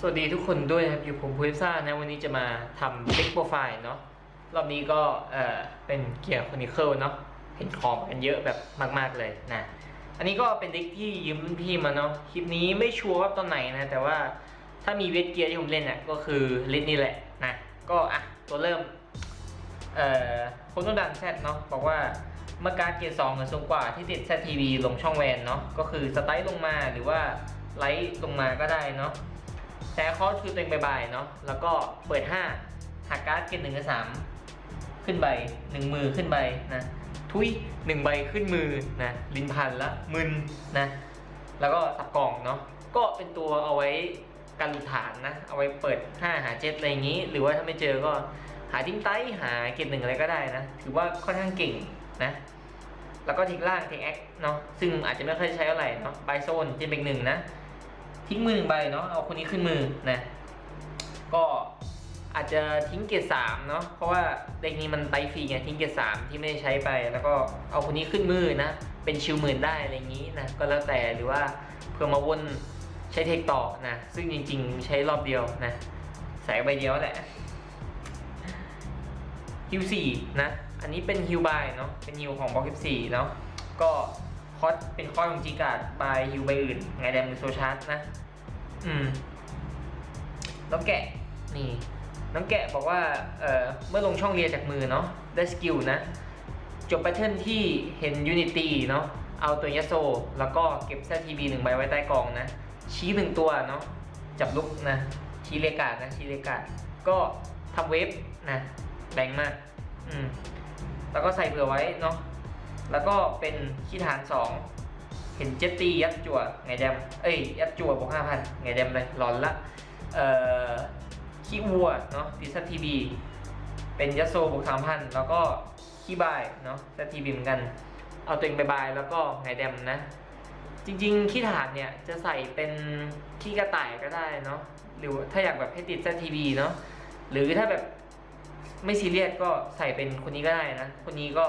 สวัสดีทุกคนด้วยครับอยู่ผมพูดซ่านะวันนี้จะมาทำเล็กโปรไฟล์เนาะรอบนี้ก็เออเป็นเกียร์คอนิเคิลเนาะเห็นของกันเยอะแบบมาก ๆเลยนะ อันนี้ก็เป็นเด็กที่ยืมรุ่นพี่มาเนาะคลิปนี้ไม่ชัวร์ว่าตอนไหนนะ แต่ว่าถ้ามีเวทเกียร์ที่ผมเล่นอะก็คือเล่นนี่แหละนะก็อะตัวเริ่มเอ่อคนต้องดันแซดเนาะบอกว่าเมื่อการเกียร์สองหรือสูงกว่าที่ติดแซดทีวีลงช่องแวนเนาะก็คือสไตล์ลงมาหรือว่าไลท์ลงมาก็ได้เนาะ แต่คอสคือตัวเองบายๆเนาะแล้วก็เปิด 5หักการ์ดเกียร์หนึ่งกับสามขึ้นใบหนึ่งมือขึ้นใบนะทุยหนึ่งใบขึ้นมือนะลินพันละมึนนะแล้วก็สับกล่องเนาะก็เป็นตัวเอาไว้กันฐานนะ เอาไว้เปิด 5 หา7อะไรอย่างนี้ หรือว่าถ้าไม่เจอก็หาทิ้งไต้หาเกตหนึ่งอะไรก็ได้นะ ถือว่าค่อนข้างเก่งนะ แล้วก็ทิ้งล่างทิ้งแอคเนาะซึ่งอาจจะไม่ค่อยใช้เท่าไรเนาะบโซนเจนเป็นหนึ่งนะ ทิ้งมือหนึ่งใบเนาะเอาคนนี้ขึ้นมือนะก็อาจจะทิ้งเกตสามเนาะเพราะว่าเด็กนี้มันไตฟรีไงทิ้งเกตสามที่ไม่ได้ใช้ไป แล้วก็เอาคนนี้ขึ้นมือนะเป็นชิวหมื่นได้อะไรอย่างนี้นะก็แล้วแต่หรือว่าเพื่อมาวนใช้เทคต่อนะซึ่งจริง ๆ ใช้รอบเดียวนะใส่ใบเดียวแหละฮิวสี่นะอันนี้เป็นฮิวบายเนาะเป็นฮิวของบล็อกฮิวสี่เนาะก็ คอสเป็นคอสของจีการ์ดบายฮิวใบอื่น ไงแดมือโซชาร์ตนะ อืม น้องแกะ นี่ น้องแกะบอกว่า เอ่อ เมื่อลงช่องเรียนจากมือเนาะ ได้สกิลนะ จบแพทเทิร์นที่เห็นยูนิตี้เนาะ เอาตัวยาโซ แล้วก็เก็บแซทีบีหนึ่งใบไว้ใต้กองนะ ชี้หนึ่งตัวเนาะ จับลุกนะ ชี้เลกาดนะ ชี้เลกาด ก็ทำเวฟนะ แรงมาก อืม แล้วก็ใส่เผื่อไว้เนาะ แล้วก็เป็นขี้ฐานสองเห็นเจตตียัดจั่วไงแดมเอ้ยยัดจั่วบวกห้าพันไงแดมเลยหลอนละเอ่อขี้วัวเนาะดิซัตทีบีเป็นยัดโซบวกสามพันแล้วก็ขี้บายเนาะซัทีบีเหมือนกัน เอาตัวเองไปบายแล้วก็ไงแดมนะจริงๆ ขี้ฐานเนี่ยจะใส่เป็นขี้กระต่ายก็ได้เนาะหรือถ้าอยากแบบให้ติดซัทีบีเนาะหรือถ้าแบบไม่ซีเรียสก็ใส่เป็นคนนี้ก็ได้นะ คนนี้ก็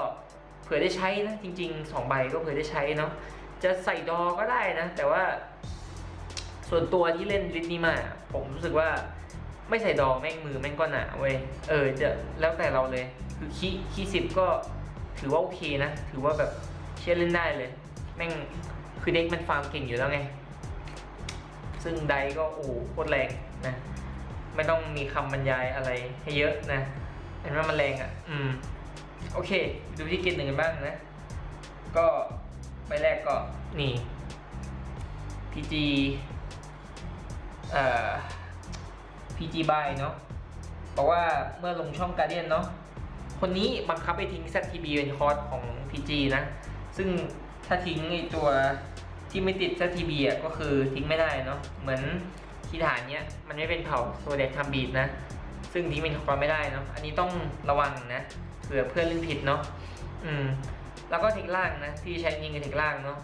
ผื่อได้ใช้นะ จริงๆสองใบก็เผื่อได้ใช้เนาะจะใส่ดอก็ได้นะ แต่ว่า ส่วนตัวที่เล่นลิทนี้มา ผมรู้สึกว่าไม่ใส่ดอแม่งมือแม่งก็หนาเว้ยเออจะแล้วแต่เราเลย คือคีคีสิบก็ถือว่าโอเคนะ ถือว่าแบบเชื่อเล่นได้เลย แม่งคือเด็กมันฟาร์มเก่งอยู่แล้วไง ซึ่งไดก็โอ้โหโคตรแรงนะ ไม่ต้องมีคำบรรยายอะไรให้เยอะนะเห็นว่ามันแรงอะ อืม โอเค ดูที่เกตหนึ่งกันบ้างนะ ก็ใบแรกก็นี่ PG เอ่อ PG by เนาะบอกว่าเมื่อลงช่องการเดียนเนาะคนนี้บังคับไปทิ้ง ZTB เป็นคอร์สของ PG นะ ซึ่งถ้าทิ้งไอตัวที่ไม่ติด ZTB อะก็คือทิ้งไม่ได้เนาะเหมือนคีย์ฐานเนี้ยมันไม่เป็นเผ่าโซเดตทำบีดนะ ซึ่งทิ้งเป็นคอร์สไม่ได้เนาะอันนี้ต้องระวังนะเผื่อเพื่อนเล่นผิดเนาะอืม แล้วก็เทคล่างนะที่ใช้ยิงกับเทคล่างเนาะ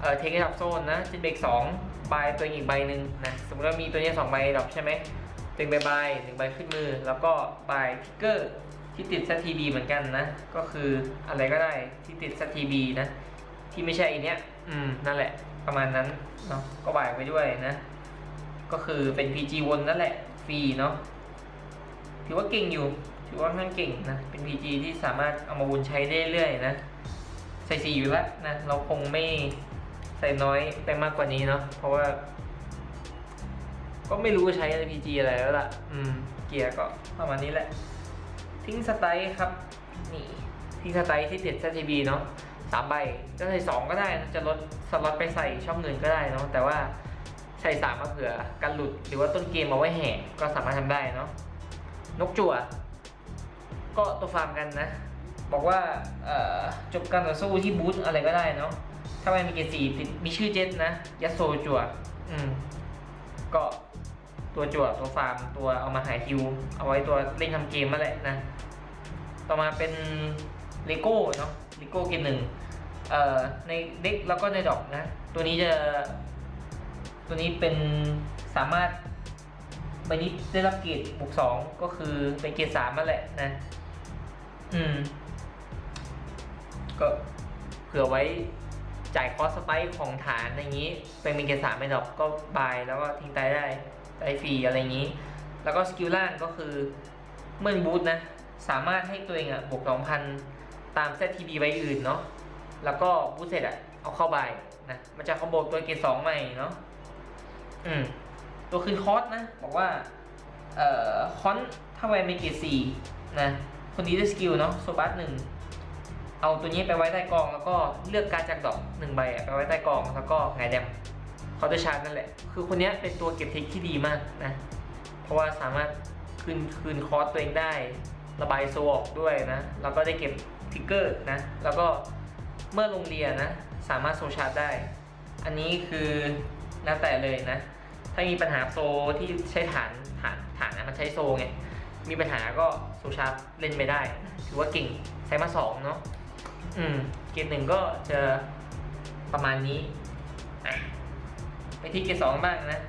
เอ่อเทคดับโซนนะจินเบรกสองใบตัวอีกใบหนึ่งนะสมมติว่ามีตัวนี้สองใบดับใช่ไหมตัวเองใบใบหนึ่งใบขึ้นมือ แล้วก็ใบทิกเกอร์ที่ติด ZTB เหมือนกันนะ ก็คืออะไรก็ได้ที่ติด ZTB นะ ที่ไม่ใช่อันเนี้ย อืมนั่นแหละ ประมาณนั้นเนาะก็บ่ายไปด้วยนะ ก็คือเป็น PG วนนั่นแหละฟรีเนาะ ถือว่าเก่งอยู่ ถือว่าค่นข้างเก่งนะ เป็น PG ที่สามารถเอามาวนใช้ได้เรื่อยๆนะ ใส่สีอยู่แล้วนะ เราคงไม่ใส่น้อยไปมากกว่านี้เนาะ เพราะว่า ก็ไม่รู้ใช้ RPG อะไรแล้วล่ะ อืม เกียร์ก็ประมาณนี้แหละ ทิ้งสไตล์ครับ นี่ ทิ้งสไตล์ที่เติด ZTB เนาะสามใบจะใส่สองก็ได้นะจะลดสล็อตไปใส่ช่องเงินก็ได้เนาะแต่ว่าใส่สามมาเผื่อกันหลุดหรือว่าต้นเกมเอาไว้แห่ก็สามารถทำได้เนาะ นกจั่ว ก็ตัวฟาร์มกันนะ บอกว่าจบการต่อสู้ที่บูธอะไรก็ได้เนาะถ้าไม่มีเกรดสีติดมีชื่อเจ็ตนะยัสโซจั่วอืม ก็ตัวจั่วตัวฟาร์มตัวเอามาหายฮิว เอาไว้ตัวเล่นทำเกมมาแหละนะ ต่อมาเป็นเลโก้เนาะเลโก้เกมหนึ่งเอ่อในเด็กแล้วก็ในดอกนะ ตัวนี้จะ ตัวนี้เป็นสามารถ ใบนี้ได้รับเกรดบวกสองก็คือเป็นเกรดสามมาแหละนะ อืม ก็เผื่อไว้จ่ายคอสไปของฐานอย่างนี้ เป็นเป็นเกรดสามไม่ดอกก็บายแล้วก็ทิ้งตายได้ได้ฟรีอะไรอย่างนี้ แล้วก็สกิลล่างก็คือเมื่อบูทนะ สามารถให้ตัวเองอะบวก2,000ตามเซตทีบีใบอื่นเนาะแล้วก็บูทเสร็จอะเอาเข้าใบนะมันจะคอมโบตัวเกรดสองใหม่เนาะอืม ตัวคืนคอสนะ บอกว่า เอ่อคอนถ้าแวนมีเกรดสี่นะ คนนี้ได้สกิลเนาะโซบัสหนึ่งเอาตัวนี้ไปไว้ใต้กอง แล้วก็เลือกการจากดอกหนึ่งใบไปไว้ใต้กอง แล้วก็ไงแดมเขาจะชาร์จนั่นแหละ คือคนนี้เป็นตัวเก็บเทคที่ดีมากนะ เพราะว่าสามารถคืนคืนคอสตัวเองได้ ระบายโซออกด้วยนะ แล้วก็ได้เก็บทิกเกอร์นะ แล้วก็เมื่อลงเรียนนะ สามารถโซชาร์จได้ อันนี้คือแล้วแต่เลยนะ ถ้ามีปัญหาโซที่ใช้ฐานฐานฐานนะมันใช้โซไง มีปัญหาก็โซชาร์จเล่นไม่ได้ ถือว่าเก่งใช้มาสองเนาะอืมเกรดหนึ่งก็จะประมาณนี้ไปที่เกรดสองบ้างนะ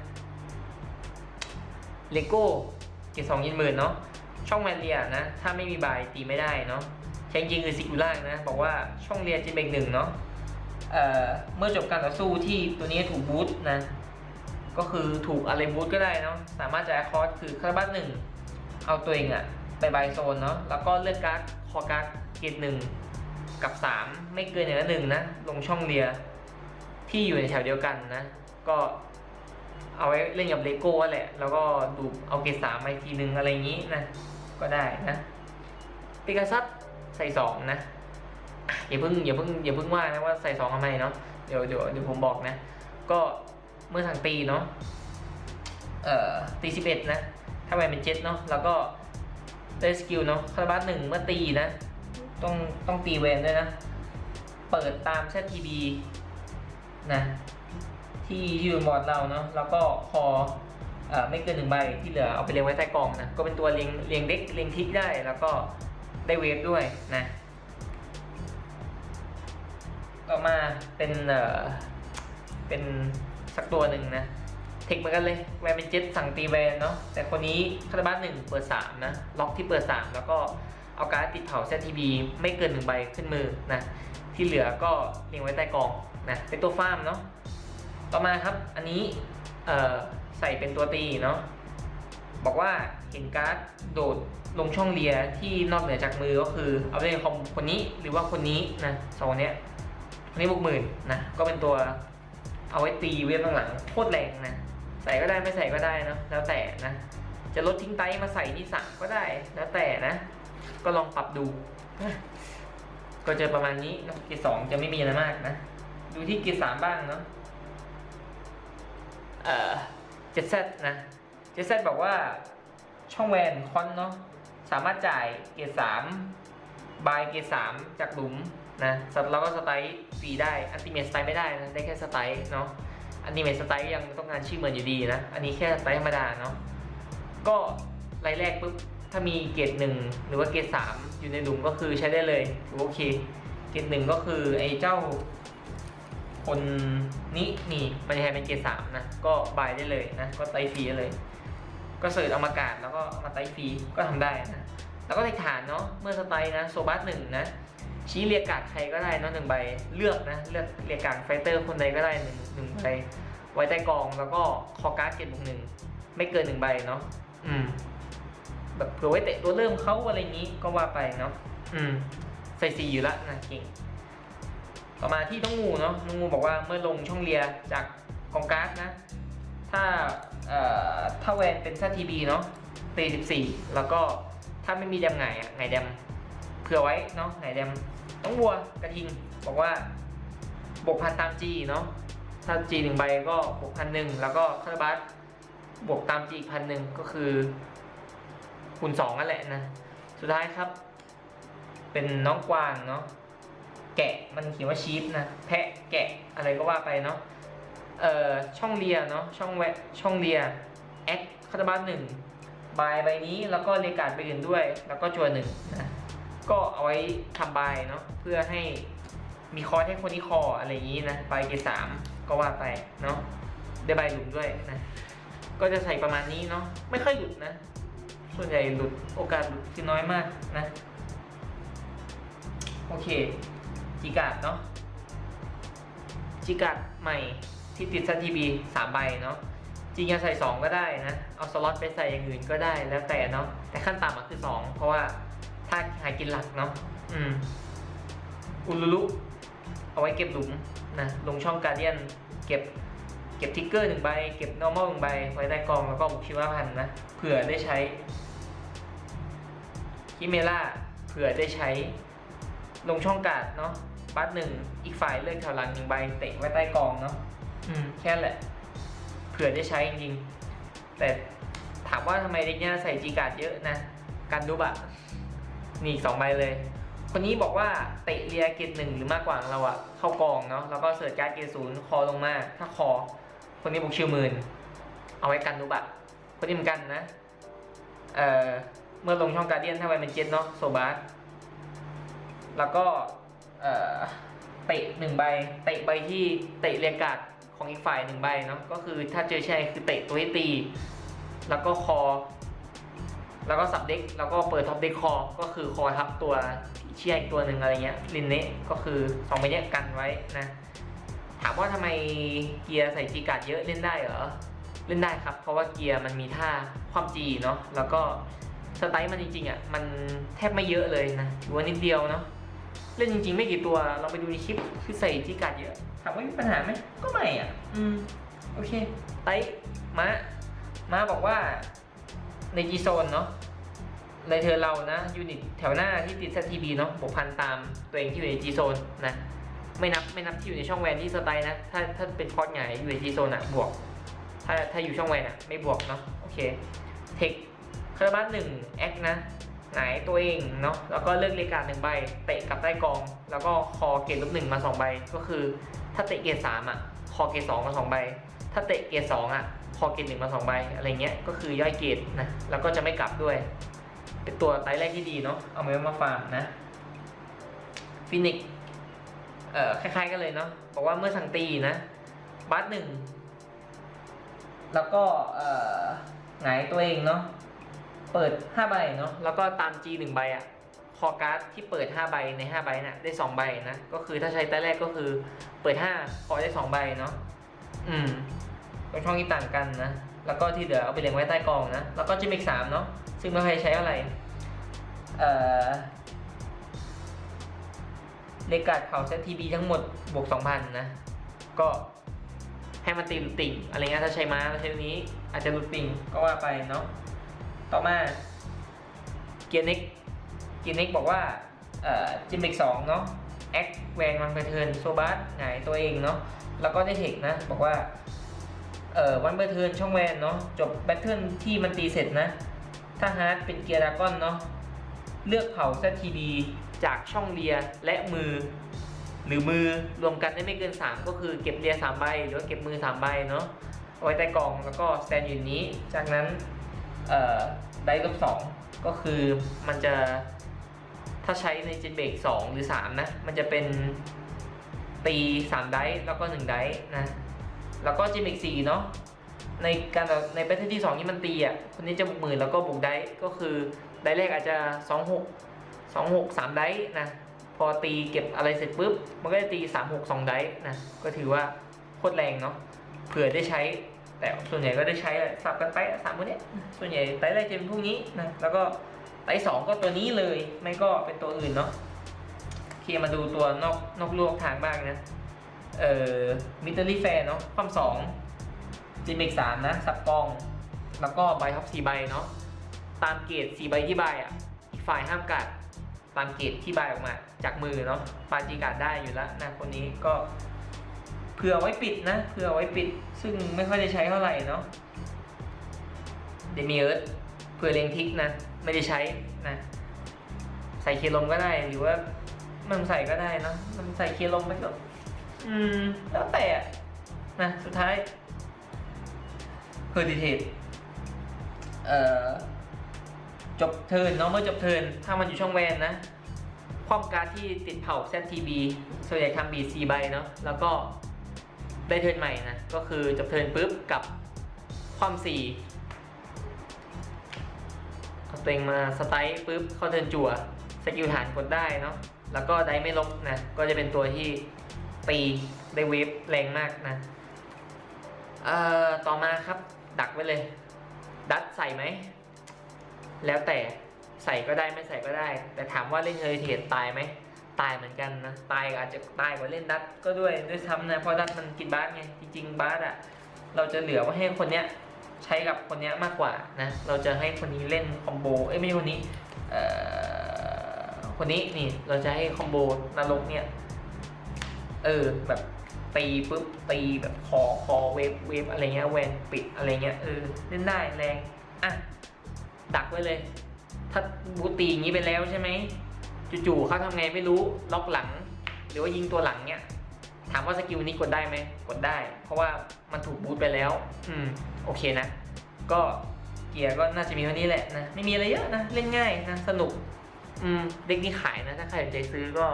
เลโก้เกรดสองยินหมื่นเนาะช่องแมนเรียนะ ถ้าไม่มีบายตีไม่ได้เนาะใช้จริงคือซิกูล่างนะ บอกว่าช่องเรียนจะเบงหนึ่งเนาะเเมื่อจบการต่อสู้ที่ตัวนี้ถูกบูทนะ ก็คือถูกอะไรบูทก็ได้เนาะสามารถจะแอคคอร์ดคือคาร์บัสหนึ่งเอาตัวเองอะไปบายโซนเนาะแล้วก็เลือกการ์ดคอการ์ดเกรดหนึ่งกับ 3 ไม่เกินอย่างละหนึ่งนะ ลงช่องเรียที่อยู่ในแถวเดียวกันนะ ก็เอาไว้เล่นกับเลโก้แหละ แล้วก็ดูเอาเกรดสามมาอีกทีนึงอะไรอย่างนี้นะ ก็ได้นะปิกาซัสใส่สองนะอะอย่าเพิ่งอย่าเพิ่งอย่าเพิ่งว่านะว่าใส่สองทำไมเนาะเดี๋ยวเดี๋ยวเดี๋ยวผมบอกนะ ก็ เมื่อทางตีเนาะเอ่อตีสิบเอ็ดนะถ้าแวนเป็นเจ็ตเนาะแล้วก็ได้สกิลเนาะคาร์บัสหนึ่งเมื่อตีนะ ต้องต้องตีเวนด้วยนะ เปิดตามเซตทีบีนะที่ยืนบอร์ดเราเนาะแล้วก็คออไม่เกินหนึ่งใบที่เหลือเอาไปเรียงไว้ใต้กล่องนะ ก็เป็นตัวเรียงเรียงเด็กเรียงทิกได้แล้วก็ได้เวฟด้วยนะ ต่อมาเป็นเอ่อเป็น สักตัวหนึ่งนะ เทคเหมือนกันเลยแวนเป็นเจ็ตสั่งตีแวนเนาะแต่คนนี้คาร์บัสหนึ่งเปิดสามนะ ล็อกที่เปิดสามแล้วก็เอาการ์ดติดเผาเซตทีบีไม่เกินหนึ่งใบขึ้นมือนะ ที่เหลือก็เรียงไว้ใต้กองนะเป็นตัวฟาร์มเนาะต่อมาครับอันนี้ใส่เป็นตัวตีเนาะบอกว่าเห็นการ์ดโดดลงช่องเลียที่นอกเหนือจากมือก็คือเอาไปเล่นคอมคนนี้หรือว่าคนนี้นะสองคนเนี้ยคนนี้บวกหมื่นนะก็เป็นตัว เอาไว้ตีเวฟข้างหลังโคตรแรงนะ ใส่ก็ได้ไม่ใส่ก็ได้นะแล้วแต่นะ จะลดทิ้งไตมาใส่ที่สั่งก็ได้แล้วแต่นะ ก็ลองปรับดู ก็จะประมาณนี้นะเกียร์สองจะไม่มีอะไรมากนะ ดูที่เกียร์สามบ้างเนาะเออเจ็ดเซตนะเจ็ดเซตบอกว่าช่องแวนคอนเนาะสามารถจ่ายเกียร์สาม บายเกสามจากหลุมนะแล้วก็สไตล์ฟรีได้ อันติเมทสไตล์ไม่ได้นะได้แค่สไตล์เนาะ อันติเมทสไตล์ยังต้องการชื่อเหมือนอยู่ดีนะ อันนี้แค่สไตล์ธรรมดาเนาะ ก็รายแรกปุ๊บถ้ามีเกรดหนึ่งหรือว่าเกรดสามอยู่ในหลุมก็คือใช้ได้เลยถือโอเค เกรดหนึ่งก็คือไอ้เจ้าคนนี้นี่มันจะให้เป็นเกรดสามนะ ก็บายได้เลยนะ ก็ไตฟรีเลย ก็เสิร์ชเอามากาศแล้วก็เอามาไตฟรีก็ทำได้นะ แล้วก็ในฐานเนาะเมื่อสไตล์นะโซบัสหนึ่งนะชี้เรียกการ์ดใครก็ได้นาะหนึ่งใบเลือกนะเลือกเรียกการ์ดไฟเตอร์คนใดก็ได้หนึ่งหนึ่งใบไว้ใต้กองแล้วก็คอการ์ดเกตบุกหนึ่งไม่เกินหนึ่งใบเนาะอืม แบบเผื่อไว้เตะตัวเริ่มเขาอะไรอย่างนี้ก็ว่าไปเนาะอืม ใส่สีอยู่ละนะเก่งต่อมาที่น้องงูเนาะน้องงูบอกว่าเมื่อลงช่องเลียจากกองการ์ดนะ ถ้าเอ่อถ้าแวนเป็นซาทีบีเนาะตีสิบสี่แล้วก็ ถ้าไม่มีแดมไงอะไงแดมเผื่อไว้เนาะไงแดมน้องวัวกระทิง บอกว่าบวกพันตามจีเนาะถ้าจีหนึ่งใบก็บวกพันหนึ่งแล้วก็คาร์บัสบวกตามจีอีกพันหนึ่งก็คือคูณสองนั่นแหละนะ สุดท้ายครับ เป็นน้องกวางเนาะแกะมันเขียนว่าชีฟนะแพะแกะอะไรก็ว่าไปเนาะเอ่อช่องเรียเนาะช่องแวะช่องเรียแอคคาตาบัสหนึ่ง บายใบนี้แล้วก็เรียการ์ดใบอื่นด้วย แล้วก็จัวหนึ่งนะก็เอาไว้ทำบายเนาะเพื่อให้มีคอให้คนที่คออะไรอย่างนี้นะใบเกสามก็ว่าไปเนาะได้ใบหลุมด้วยนะก็จะใส่ประมาณนี้เนาะไม่ค่อยหลุดนะ ส่วนใหญ่หลุดโอกาสหลุดที่น้อยมากนะ โอเคจีการ์ดเนาะจีการ์ดใหม่ที่ติดซันทีบีสามใบเนาะ จริงจะใส่สองก็ได้นะ เอาสล็อตไปใส่อย่างอื่นก็ได้แล้วแต่เนาะแต่ขั้นต่ำอะคือสองเพราะว่าถ้าหากินหลักเนาะอืมอุลุลุเอาไว้เก็บหลุมนะลงช่องการเดียนเก็บเก็บทิกเกอร์หนึ่งใบ เก็บ normal หนึ่งใบ ไว้ใต้กองแล้วก็บุกชีวพันนะเผื่อได้ใช้คิเมล่าเผื่อได้ใช้ ลงช่องการ์ดเนาะบัตหนึ่งอีกฝ่ายเลือกแถวหลังหนึ่งใบเตะไว้ใต้กองเนาะอืมแค่นั้นแหละ ผื่อได้ใช้จริงๆ แต่ถามว่าทำไมเด็กเนี่ยใส่จีการ์ดเยอะนะ กันดูบะนี่สองใบเลย คนนี้บอกว่าเตะเรียเกตหนึ่งหรือมากกว่างเราอะเข้ากองเนาะแล้วก็เสิร์ชการ์ดเกตศูนย์คอลงมา ถ้าคอ คนนี้บุกชิวหมื่นเอาไว้กันดูบะคนนี้เหมือนกันนะ เอ่อเมื่อลงช่องการเดียนถ้าไว้เป็นเจ็ตเนาะโซบาสแล้วก็เอ่อเตะหนึ่งใบ เตะใบที่เตะเรียกการ์ด ของอีกฝ่ายหนึ่งใบเนาะก็คือถ้าเจอแช่คือเตะตัวให้ตี แล้วก็คอ แล้วก็สับเด็กแล้วก็เปิดท็อปเด็กคอ ก็คือคอทับตัวเชียอีกตัวหนึ่งอะไรเงี้ยลินเนะก็คือสองใบเนี้ยกันไว้นะถามว่าทำไมเกียร์ใส่จีการ์ดเยอะเล่นได้เหรอเล่นได้ครับ เพราะว่าเกียร์มันมีท่าความจีเนาะแล้วก็สไตล์มันจริงๆอะมันแทบไม่เยอะเลยนะถือว่านิดเดียวเนาะ เล่นจริงๆ ไม่กี่ตัว เราไปดูในคลิปคือใส่จีการ์ดเยอะ ถามว่ามีปัญหาไหม ก็ไม่อะ อืม โอเค ไตม้าม้าบอกว่าในจีโซนเนาะ ในเธอเรานะ ยูนิตแถวหน้าที่ติด ZTB เนาะบวกพันตามตัวเองที่อยู่ใน G zone นะ ไม่นับไม่นับที่อยู่ในช่องแวนที่สไตล์นะ ถ้าถ้าเป็นพอร์ตใหญ่อยู่ใน G zone อะบวก ถ้าถ้าอยู่ช่องแวนอะไม่บวกเนาะ โอเค เทคคาราบัสหนึ่งแอคนะ หงายตัวเองเนาะแล้วก็เลือกเลกาหนึ่งใบ เตะกับใต้กอง แล้วก็คอเกตลบหนึ่งมาสองใบ ก็คือ ถ้าเตะเกตสามอะคอเกตสองมาสองใบ ถ้าเตะเกตสองอะคอเกตหนึ่งมาสองใบอะไรเงี้ยก็คือย่อยเกตนะแล้วก็จะไม่กลับด้วย เป็นตัวไตแรกที่ดีเนาะเอาไว้มาฟาร์มนะฟินิกเอ่อคล้ายๆกันเลยเนาะบอกว่าเมื่อสังตีนะบัสหนึ่งแล้วก็เอ่อหงายตัวเองเนาะ เปิด 5 ใบเนาะแล้วก็ตาม G 1ใบอะคอการ์ดที่เปิด 5 ใบใน 5 ใบน่ะได้ 2 ใบนะก็คือถ้าใช้ไตรแรกก็คือเปิด 5 คอได้ 2 ใบเนาะอืมตรงช่องที่ต่างกันนะ แล้วก็ที่เหลือเอาไปเรียงไว้ใต้กองนะ แล้วก็จิมอีกสามเนาะซึ่งไม่เคยใช้อะไร เอ่อเลกาดเขาเซตทีบีทั้งหมดบวก2,000นะ ก็ให้มันตีหลุดติ่งอะไรเงี้ยถ้าใช้ม้าแล้วใช้ตัวนี้ อาจจะหลุดติ่งก็ว่าไปเนาะ ต่อมาเกียร์เน็กเกียร์เน็กบอกว่าจิมเบกสองเนาะแอคแวนมันไปเทิร์นโซบัสหงายตัวเองเนาะแล้วก็ได้เทคนะ บอกว่าเอ่อวันเบอร์เทิร์นช่องแวนเนาะจบแบทเทิลที่มันตีเสร็จนะ ถ้าฮาร์ดเป็นเกียร์ดากอนเนาะเลือกเผา ZTB จากช่องเรียและมือ หรือมือรวมกันได้ไม่เกิน 3 ก็คือเก็บเรีย3ใบหรือว่าเก็บมือ 3 ใบเนาะเอาไว้ใต้กองแล้วก็แตนอยู่นี้ จากนั้น เอ่อได้ลบ2 ก็คือมันจะถ้าใช้ในเจนเบรก2หรือ 3 นะ มันจะเป็นตี 3 ได้แล้วก็ 1 ได้นะ แล้วก็เจนเบรก4เนาะในการในแบทเทิลที่2ที่มันตีอะคนนี้จะบุกหมื่นแล้วก็บุกได้ก็คือได้แรกอาจจะ 2 6 2 6 3 ได้นะพอตีเก็บอะไรเสร็จปุ๊บ มันก็จะตี 3 6 2 ได้นะก็ถือว่าโคตรแรงเนาะเผื่อได้ใช้ แต่ส่วนใหญ่ก็ได้ใช้แหละสับกันไปสามคนเนี้ยส่วนใหญ่ไตแรกจะเป็นพวกนี้นะแล้วก็ไตสองก็ตัวนี้เลย ไม่ก็เป็นตัวอื่นเนาะโอเคมาดูตัวนอกนอกลวกทางบ้างนะเอ่อมิเตอรี่แฟร์เนาะความสองจีเมกสามนะสับกล้อง แล้วก็ใบท็อปสี่ใบเนาะตามเกรดสี่ใบที่ใบอะอีกฝ่ายห้ามกัดตามเกรดที่ใบออกมา จากมือเนาะปาจีกัดได้อยู่แล้วนะคนนี้ก็ เผื่อไว้ปิดนะเผื่อไว้ปิด ซึ่งไม่ค่อยได้ใช้เท่าไหร่เนาะเดมิเอิร์ดเผื่อเลงทิกนะ ไม่ได้ใช้นะ ใส่เคลมก็ได้หรือว่ามันใส่ก็ได้เนาะมันใส่เคลมไปก็อืม แล้วแต่อะนะสุดท้ายเพอร์ดิเทตเอ่อจบเทิร์นเนาะเมื่อจบเทิร์นถ้ามันอยู่ช่องแวนนะความการที่ติดเผา ZTB ส่วนใหญ่ทำบีซีใบเนาะแล้วก็ ได้เทิร์นใหม่นะ ก็คือจบเทิร์นปุ๊บกับความสี่เอาตัวเองมาสไตล์ปุ๊บเข้าเทิร์นจั่วสกิลฐานกดได้เนาะแล้วก็ได้ไม่ลบนะ ก็จะเป็นตัวที่ตีได้เวฟแรงมากนะ เอ่อ ต่อมาครับ ดักไว้เลย ดัดใส่ไหม แล้วแต่ใส่ก็ได้ไม่ใส่ก็ได้ แต่ถามว่าเล่นเฮอริเทจตายไหม ตายเหมือนกันนะ ตายอาจจะตายกว่าเล่นดัดก็ด้วยด้วยซ้ำนะ เพราะดัดมันกินบาสไง จริงๆบาสอะ เราจะเหลือไว้ให้คนเนี้ยใช้กับคนเนี้ยมากกว่านะ เราจะให้คนนี้เล่นคอมโบ เอ้ยไม่ใช่คนนี้ เอ่อ คนนี้นี่ เราจะให้คอมโบนรกเนี่ย เออแบบตีปุ๊บตีแบบคอคอเวฟเวฟอะไรเงี้ยแวนปิดอะไรเงี้ยเออเล่นได้แรง อะ ดักไว้เลย ถ้าบูตีอย่างนี้ไปแล้วใช่ไหม จู่ๆเขาทำไงไม่รู้ล็อกหลัง หรือว่ายิงตัวหลังเนี่ยถามว่าสกิลนี้กดได้ไหมกดได้ เพราะว่ามันถูกบูตไปแล้ว อืมโอเคนะ ก็เกียร์ก็น่าจะมีเท่านี้แหละนะไม่มีอะไรเยอะนะเล่นง่ายนะสนุก อืมเด็กนี้ขายนะถ้าใครสนใจซื้อก็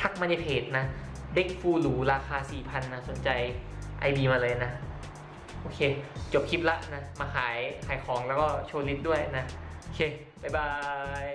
ทักมาในเพจนะเด็กฟูหรูราคา 4,000นะสนใจ ID มาเลยนะ โอเค จบคลิปละนะ มาขายขายของแล้วก็โชว์ลิสต์ด้วยนะ โอเค บ๊ายบาย